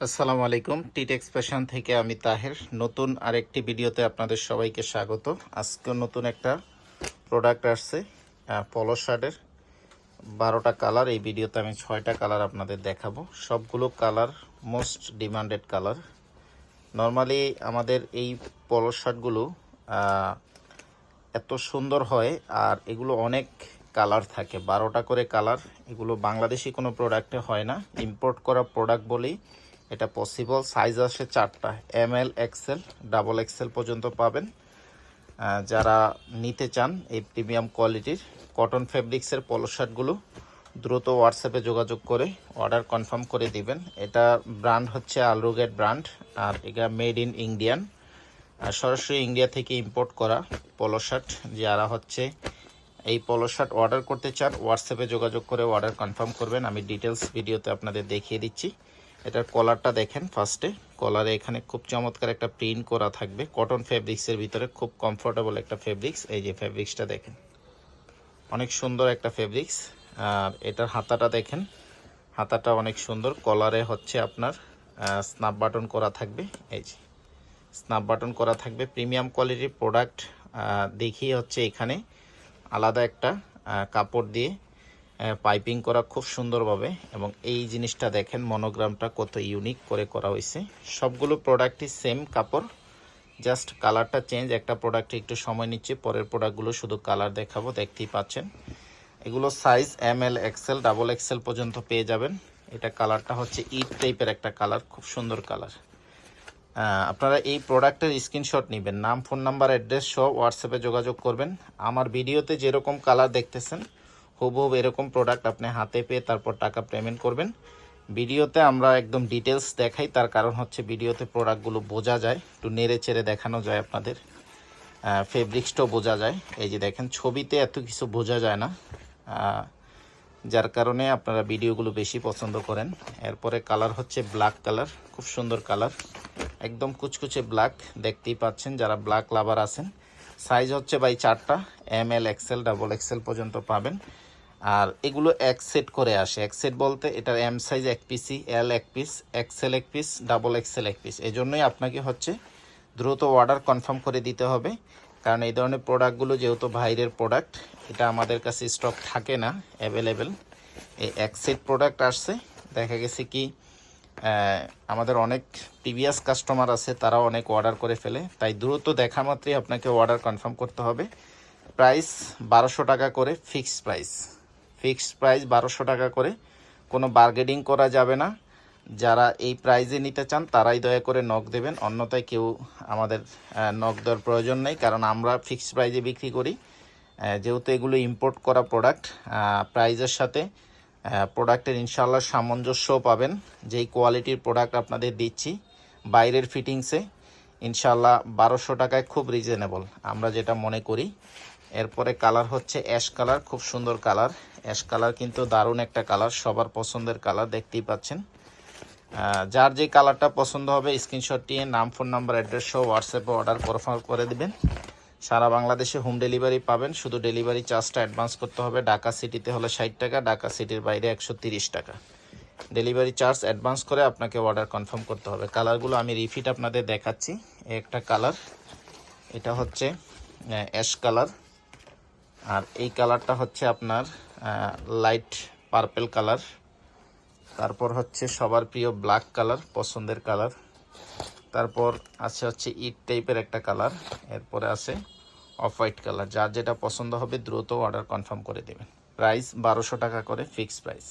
আসসালামু আলাইকুম। টিট এক্সপ্রেশন থেকে আমি তাহের। নতুন আরেকটি ভিডিওতে আপনাদের সবাইকে স্বাগত। আজকে নতুন একটা প্রোডাক্ট আসছে পলো শার্টের বারোটা কালার এই ভিডিওতে আমি ছয়টা কালার আপনাদের দেখাবো। সবগুলো colour most demanded colour normally আমাদের এই পলো শার্টগুলো এত সুন্দর হয় আর এগুলো অনেক কালার থাকে। বারোটা করে কালার এগুলো বাংলাদেশি কোনো প্রোডাক্টে হয় না। ইম্পোর্ট করা প্রোডাক্ট বলেই এটা পসিবল সাইজ আসে চারটা M L X L double X L পর্যন্ত পাবেন। যারা নিতে চান এই প্রিমিয়াম কোয়ালিটির কটন ফেব্রিক্সের পলো শার্টগুলো দ্রুত হোয়াটসঅ্যাপে যোগাযোগ করে অর্ডার কনফার্ম করে দিবেন। এটা ব্র্যান্ড হচ্ছে আলরুগেট ব্র্যান্ড আর এটা মেড ইন ইন্ডিয়ান আর সরাসরি ইন্ডিয়া থেকে ইম্পোর্ট করা পলো শার্ট যারা হচ্ছে এই পলো শার্ট অর্ডার করতে চান হোয়াটসঅ্যাপে যোগাযোগ করে অর্ডার কনফার্ম করবেন। আমি ডিটেলস ভিডিওতে আপনাদের দেখিয়ে দিচ্ছি। এটার কলারটা দেখেন ফার্স্টে কলারে এখানে খুব চমৎকার একটা প্রিন্ট করা থাকবে। কটন ফেব্রিক্সের ভিতরে খুব কমফোর্টেবল একটা ফেব্রিক্স এই যে ফেব্রিক্সটা দেখেন। অনেক সুন্দর একটা ফেব্রিক্স আর এটার হাতাটা দেখেন। হাতাটা অনেক সুন্দর। কলারে হচ্ছে আপনার স্নাপ বাটন করা থাকবে। এই যে স্নাপ বাটন করা থাকবে। প্রিমিয়াম কোয়ালিটির প্রোডাক্ট দেখি হচ্ছে এখানে আলাদা একটা কাপড় দিয়ে পাইপিং করা খুব সুন্দরভাবে এবং এই জিনিসটা দেখেন মনোগ্রামটা কত ইউনিক করে করা হয়েছে। সবগুলো প্রোডাক্টই সেম কাপড় জাস্ট কালারটা চেঞ্জ একটা প্রোডাক্টে একটু সময় নিচ্ছে, পরের প্রোডাক্টগুলো শুধু কালার দেখাবো, দেখতেই পাচ্ছেন। এগুলো size M L X L double X L পর্যন্ত পেয়ে যাবেন। এটা কালারটা হচ্ছে ইট টাইপের একটা কালার খুব সুন্দর কালার আপনারা এই প্রোডাক্টের স্ক্রিনশট নেবেন, নাম ফোন নাম্বার অ্যাড্রেস সহ হোয়াটসঅ্যাপে যোগাযোগ করবেন। আমার ভিডিওতে যেরকম কালার দেখতেছেন হুবহুব এরকম প্রোডাক্ট আপনি হাতে পেয়ে তারপর টাকা পেমেন্ট করবেন। ভিডিওতে আমরা একদম ডিটেলস দেখাই, তার কারণ হচ্ছে ভিডিওতে প্রোডাক্টগুলো বোঝা যায়, একটু নেড়ে চেড়ে দেখানো যায় আপনাদের। ফেব্রিক্সটাও বোঝা যায়। এই যে দেখেন, ছবিতে এত কিছু বোঝা যায় না। যার কারণে আপনারা ভিডিওগুলো বেশি পছন্দ করেন। এরপরে কালার হচ্ছে ব্ল্যাক কালার খুব সুন্দর কালার একদম কুচকুচে ব্ল্যাক দেখতেই পাচ্ছেন, যারা ব্ল্যাক লাভার আছেন সাইজ হচ্ছে বাই চারটা M L X L double X L পর্যন্ত পাবেন। আর এগুলো এক সেট করে আসে। এক সেট বলতে এটার এম সাইজ এক পিসি এল এক পিস এক্সেল এক পিস ডাবল এক্সেল এক পিস এই জন্যই আপনাকে হচ্ছে দ্রুত অর্ডার কনফার্ম করে দিতে হবে। কারণ এই ধরনের প্রোডাক্টগুলো যেহেতু বাইরের প্রোডাক্ট এটা আমাদের কাছে স্টক থাকে না অ্যাভেলেবেল এই এক সেট প্রোডাক্ট আসছে। দেখা গেছে কি আমাদের অনেক প্রিভিয়াস কাস্টমার আছে, তারাও অনেক অর্ডার করে ফেলে। তাই দ্রুত দেখা মাত্রই আপনাকে অর্ডার কনফার্ম করতে হবে। প্রাইস বারোশো টাকা করে ফিক্সড প্রাইস ফিক্সড প্রাইস বারোশো টাকা করে। কোনো বার্গেনিং করা যাবে না। যারা এই প্রাইজে নিতে চান, তারাই দয়া করে নখ দেবেন। অন্যথায় কেউ আমাদের নখ দেওয়ার প্রয়োজন নেই। কারণ আমরা ফিক্সড প্রাইজে বিক্রি করি। যেহেতু এগুলো ইম্পোর্ট করা প্রোডাক্ট প্রাইজের সাথে প্রোডাক্টের ইনশাল্লাহ সামঞ্জস্যও পাবেন। যেই কোয়ালিটির প্রোডাক্ট আপনাদের দিচ্ছি, বাইরের ফিটিংসে ইনশাল্লাহ বারোশো টাকায় খুব রিজনেবল আমরা যেটা মনে করি, এরপরে কালার হচ্ছে অ্যাশ কালার খুব সুন্দর কালার অ্যাশ কালার কিন্তু দারুণ একটা কালার সবার পছন্দের কালার দেখতেই পাচ্ছেন। যার যে কালারটা পছন্দ হবে স্ক্রিনশট নাম ফোন নাম্বার অ্যাড্রেস সহ হোয়াটসঅ্যাপে অর্ডার কনফার্ম করে দিবেন। সারা বাংলাদেশে হোম ডেলিভারি পাবেন। শুধু ডেলিভারি চার্জটা অ্যাডভান্স করতে হবে। ঢাকা সিটিতে হলে ষাট টাকা, ঢাকা সিটির বাইরে একশো টাকা। ডেলিভারি চার্জ অ্যাডভান্স করে আপনাকে অর্ডার কনফার্ম করতে হবে। কালারগুলো আমি রিফিট আপনাদের দেখাচ্ছি। একটা কালার এটা হচ্ছে অ্যাশ কালার আর এই কালারটা হচ্ছে আপনার লাইট পার্পেল কালার তারপর হচ্ছে সবার প্রিয় ব্ল্যাক কালার পছন্দের কালার তারপর আছে হচ্ছে ইট টাইপের একটা কালার, এরপরে আছে অফ হোয়াইট কালার। যার যেটা পছন্দ হবে দ্রুত অর্ডার কনফার্ম করে দেবেন। প্রাইস বারোশো টাকা করে ফিক্সড প্রাইস।